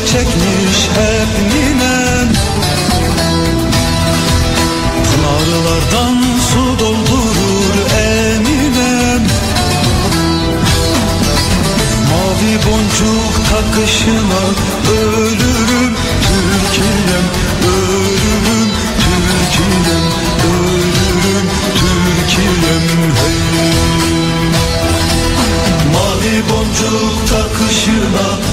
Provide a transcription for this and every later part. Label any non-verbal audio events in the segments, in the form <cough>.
çekmiş hep ninem Pınarlardan su doldurur eminem Mavi boncuk takışına ölürüm Türkiye'm ölürüm Türkiye'm ölürüm Türkiye'm hey. Mavi boncuk takışına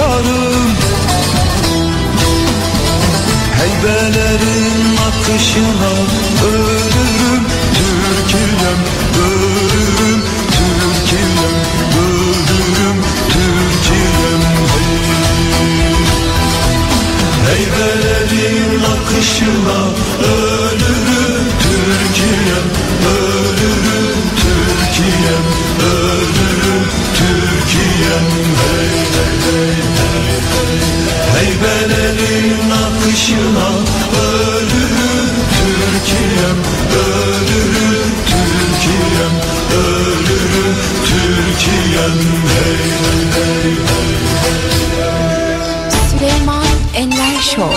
efkarım Heybelerin akışına ölürüm. Türkiye'm ölürüm. Türkiye'm ölürüm. Türkiye'm hey. Heybelerin akışına ölürüm. Türkiye'm ölürüm. Türkiye'm ölürüm. Türkiye'm hey akışına ölürüm Türkiye'm ölürüm Türkiye'm ölürüm Türkiye'm hey hey hey hey Süleyman Enver Show.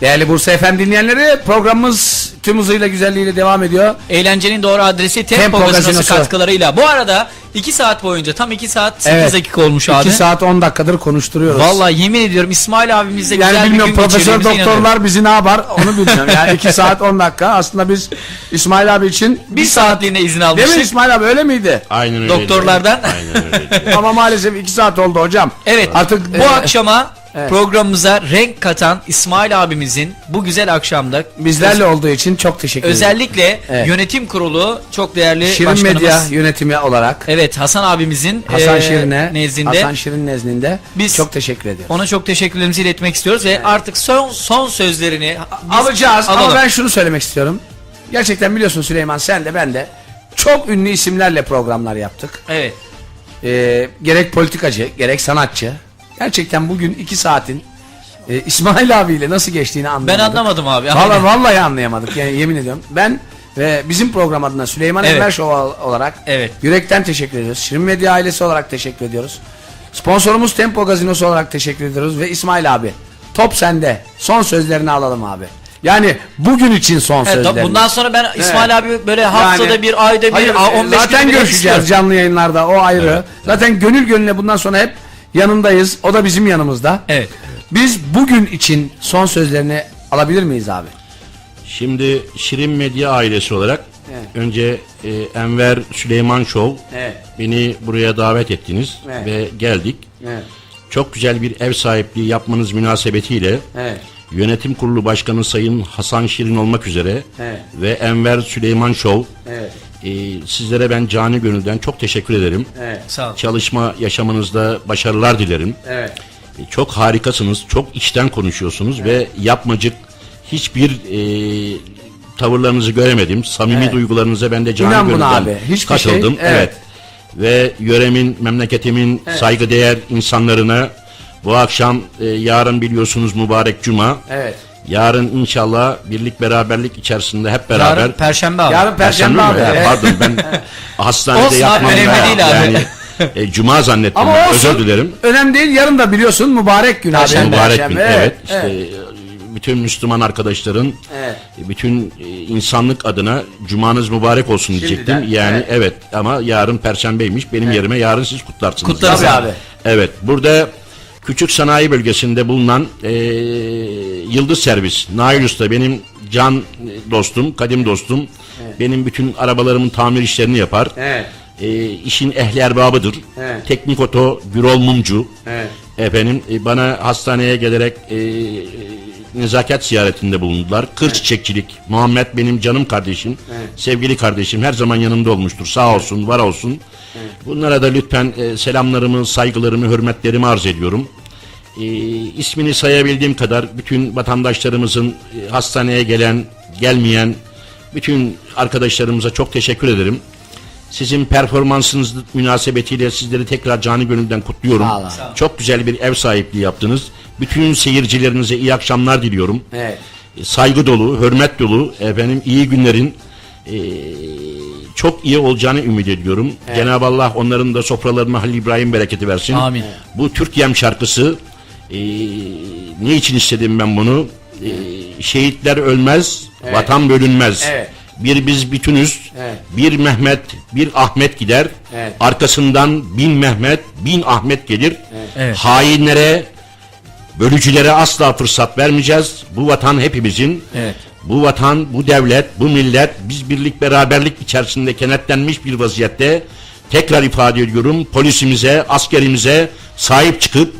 Değerli Bursa FM dinleyenleri programımız tüm hızıyla güzelliğiyle devam ediyor. Eğlencenin doğru adresi Tempo, Tempo Gazinosu Gazinosu. katkılarıyla. Bu arada 2 saat boyunca tam 2 saat 8 Evet. dakika olmuş abi. 2 saat 10 dakikadır konuşturuyoruz. Vallahi yemin ediyorum İsmail abimizle güzel yani bir bilmiyorum gün profesör doktorlar inanıyorum. bizi ne yapar onu bilmiyorum. Yani 2 saat 10 dakika aslında biz İsmail abi için Bir saatliğine izin Değil mi almıştık İsmail abi öyle miydi? Aynen öyle. doktorlardan. Aynen öyle. Ama maalesef 2 saat oldu hocam. Evet. Artık bu e, akşama evet. programımıza renk katan İsmail abimizin bu güzel akşamda bizlerle olduğu için çok teşekkür ederim. özellikle Evet. yönetim kurulu çok değerli Şirin başkanımız. Medya yönetimi olarak Evet Hasan abimizin Hasan eee, Şirin'e, nezdinde Hasan Şirin nezdinde Biz- çok teşekkür ediyorum. ona çok teşekkürlerimizi iletmek istiyoruz ve artık son son sözlerini biz Alacağız alalım. ama ben şunu söylemek istiyorum. Gerçekten biliyorsun Süleyman sen de ben de çok ünlü isimlerle programlar yaptık. Evet. Ee, gerek politikacı gerek sanatçı. Gerçekten bugün 2 saatin e, İsmail abiyle nasıl geçtiğini anlamadık. Ben anlamadım abi. Vallahi, vallahi anlayamadık yani yemin ediyorum. Ben ve bizim program adına Süleyman Evet. Enver Show olarak Evet. yürekten teşekkür ediyoruz. Şirin Medya ailesi olarak teşekkür ediyoruz. Sponsorumuz Tempo Gazinosu olarak teşekkür ediyoruz ve İsmail abi top sende. Son sözlerini alalım abi. Yani bugün için son Evet, sözlerini. bundan sonra ben İsmail abi böyle haftada Yani- bir ayda bir Hayır, a- e, 15 zaten görüşeceğiz istiyorum. canlı yayınlarda o ayrı. Zaten gönül gönüle bundan sonra hep yanındayız. O da bizim yanımızda. Evet. Biz bugün için son sözlerini alabilir miyiz abi? Şimdi Şirin Medya ailesi olarak Evet. önce e, Enver Süleyman Show Evet. beni buraya davet ettiniz Evet. ve geldik. Evet. Çok güzel bir ev sahipliği yapmanız münasebetiyle Evet. Yönetim Kurulu Başkanı Sayın Hasan Şirin olmak üzere Evet. ve Enver Süleyman Show Evet. E, sizlere ben cani gönülden çok teşekkür ederim. Evet. Sağ ol. Çalışma yaşamınızda başarılar dilerim. Evet. E, Çok harikasınız, çok içten konuşuyorsunuz ve yapmacık hiçbir e, tavırlarınızı göremedim. Samimi Evet. duygularınıza ben de canı İnan gönülden abi, hiçbir şey- katıldım. evet. evet. Ve yöremin, memleketimin saygıdeğer insanlarına bu akşam e, yarın biliyorsunuz mübarek cuma. Evet. Yarın inşallah birlik beraberlik içerisinde hep beraber Yarın Perşembe abi. Yarın Perşembe mi? abi. Evet, Evet. Pardon ben <laughs> hastanede Olsun önemli da değil abi. yani e, cuma zannettim Ama ben, olsun. özür dilerim. Önemli değil. Yarın da biliyorsun mübarek gün abi. Perşembe. Mübarek gün evet. Evet. İşte evet. e, bütün Müslüman arkadaşların Evet. e, bütün e, insanlık adına cumanız mübarek olsun diyecektim. Şimdiden, Yani evet. evet. ama yarın perşembeymiş. Benim yerime yarın siz kutlarsınız. Kutlarız abi. Evet. Burada küçük sanayi bölgesinde bulunan e, Yıldız Servis, Nail Usta benim can dostum, kadim dostum. Benim bütün arabalarımın tamir işlerini yapar. Evet. E, işin ehli erbabıdır. Evet. Teknik oto, Gürol Mumcu. Evet. Efendim e, bana hastaneye gelerek e, nezaket ziyaretinde bulundular. Kır çiçekçilik. Muhammed benim canım kardeşim. Sevgili kardeşim her zaman yanımda olmuştur. Sağ olsun, var olsun. Bunlara da lütfen e, selamlarımı, saygılarımı, hürmetlerimi arz ediyorum. E, ismini sayabildiğim kadar bütün vatandaşlarımızın e, hastaneye gelen, gelmeyen bütün arkadaşlarımıza çok teşekkür ederim. Sizin performansınız münasebetiyle sizleri tekrar canı gönülden kutluyorum. Sağ olun. Çok güzel bir ev sahipliği yaptınız. Bütün seyircilerinize iyi akşamlar diliyorum. Evet. E, Saygı dolu, hürmet dolu, efendim iyi günlerin e, çok iyi olacağını ümit ediyorum. Cenab-ı Allah onların da sofralarına Halil İbrahim bereketi versin. Amin. Bu Türkiye'm şarkısı e, ne için istedim ben bunu? E, şehitler ölmez, vatan bölünmez. Evet. Bir biz bütünüz. Evet. Bir Mehmet, bir Ahmet gider. Evet. Arkasından bin Mehmet, bin Ahmet gelir. Evet. Hainlere, bölücülere asla fırsat vermeyeceğiz. Bu vatan hepimizin. Evet. Bu vatan, bu devlet, bu millet biz birlik beraberlik içerisinde kenetlenmiş bir vaziyette tekrar ifade ediyorum polisimize, askerimize sahip çıkıp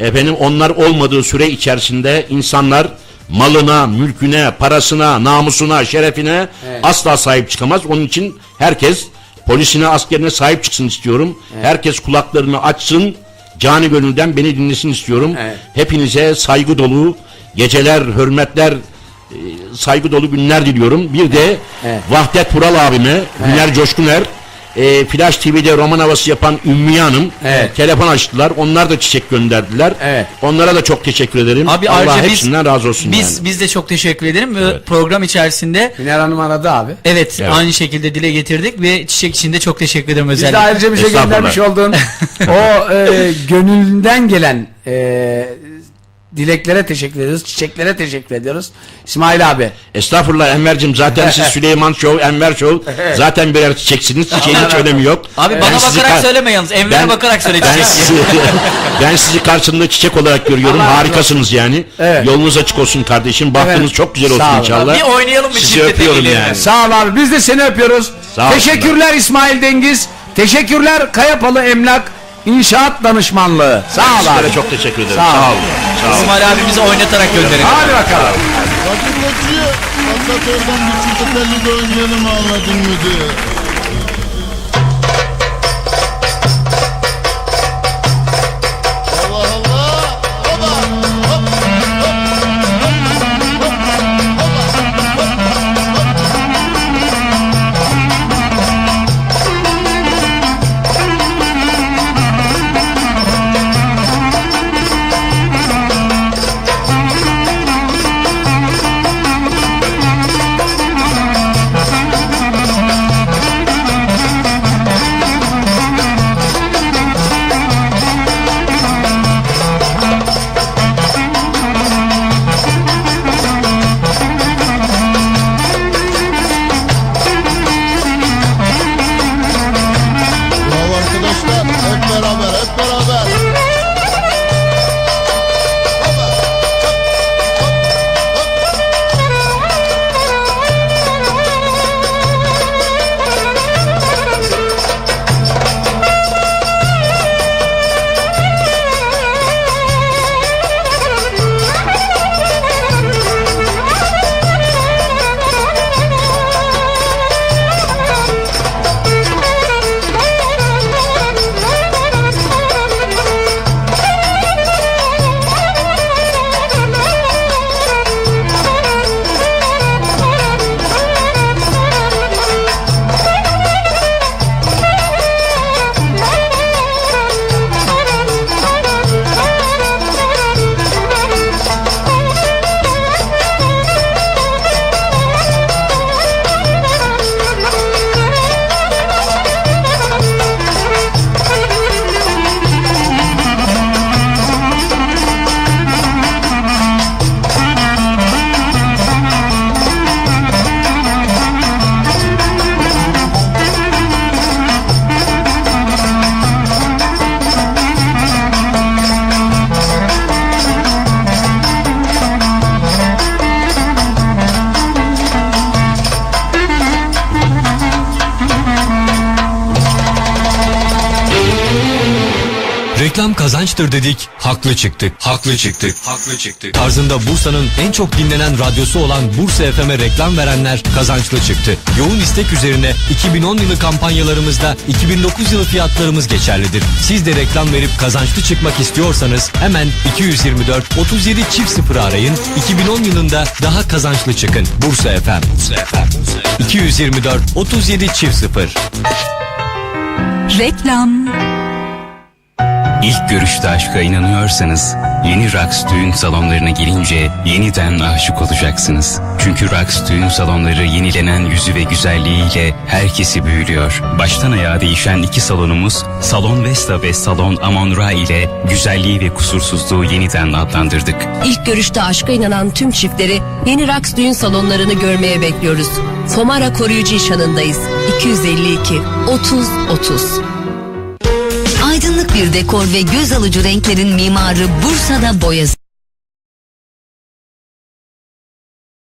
efendim onlar olmadığı süre içerisinde insanlar malına, mülküne, parasına, namusuna, şerefine asla sahip çıkamaz. Onun için herkes polisine, askerine sahip çıksın istiyorum. Herkes kulaklarını açsın. Cani gönülden beni dinlesin istiyorum. Evet. Hepinize saygı dolu geceler, hürmetler, e, saygı dolu günler diliyorum. Bir de Evet. Vahdet Vural abime, Güner Coşkuner, e, Flash TV'de roman havası yapan Ümmüye Hanım Evet. telefon açtılar. Onlar da çiçek gönderdiler. Evet. Onlara da çok teşekkür ederim. Abi Allah ayrıca biz hepsinden razı olsun biz yani. biz de çok teşekkür ederim ve program içerisinde Güner Hanım aradı abi. evet, Evet. aynı şekilde dile getirdik ve çiçek için de çok teşekkür ederim Biz de özellikle. ayrıca bize Estağfurullah. göndermiş olduğun o e, <laughs> gönülden gelen e, dileklere teşekkür ediyoruz. Çiçeklere teşekkür ediyoruz. İsmail abi. Estağfurullah Enver'cim zaten siz <laughs> Süleyman Show, Enver Show zaten birer çiçeksiniz. Çiçeğin hiç <laughs> önemi yok. Abi Ben bana sizi bakarak kar- söyleme yalnız. Enver'e Ben- bakarak söyle Ben sizi, <laughs> ben sizi karşımda çiçek olarak görüyorum. Allah razı Harikasınız yani. Evet. Yolunuz açık olsun kardeşim. Bahtınız Evet. çok güzel olsun Sağ olun. inşallah. Bir oynayalım bir Sizi çifte öpüyorum tekelerini. yani. Sağ ol abi. Biz de seni öpüyoruz. Sağ olsun Teşekkürler İsmail Dengiz. Teşekkürler Kayapalı Emlak İnşaat Danışmanlığı. Sağ ol Sizlere abi. çok teşekkür ederim. Sağ ol. Sağ olun. İsmail abimizi oynatarak gönderelim. Hadi bakalım. Atlat oradan bir çocuk belli de oynayalım anladın mı diye. Reklam kazançtır dedik, haklı çıktık. Haklı çıktık. Haklı çıktık. Tarzında Bursa'nın en çok dinlenen radyosu olan Bursa FM'e reklam verenler kazançlı çıktı. Yoğun istek üzerine 2010 yılı kampanyalarımızda 2009 yılı fiyatlarımız geçerlidir. Siz de reklam verip kazançlı çıkmak istiyorsanız hemen 224 37 çift 0 arayın. 2010 yılında daha kazançlı çıkın. Bursa FM. Bursa FM. 224 37 çift 0. Reklam. İlk görüşte aşka inanıyorsanız yeni Rax düğün salonlarına gelince yeniden aşık olacaksınız. Çünkü Rax düğün salonları yenilenen yüzü ve güzelliğiyle herkesi büyülüyor. Baştan ayağa değişen iki salonumuz Salon Vesta ve Salon Amon Ra ile güzelliği ve kusursuzluğu yeniden adlandırdık. İlk görüşte aşka inanan tüm çiftleri yeni Rax düğün salonlarını görmeye bekliyoruz. Somara Koruyucu İş Hanı'ndayız. 252 30 30. Aydınlık bir dekor ve göz alıcı renklerin mimarı Bursa'da boyası.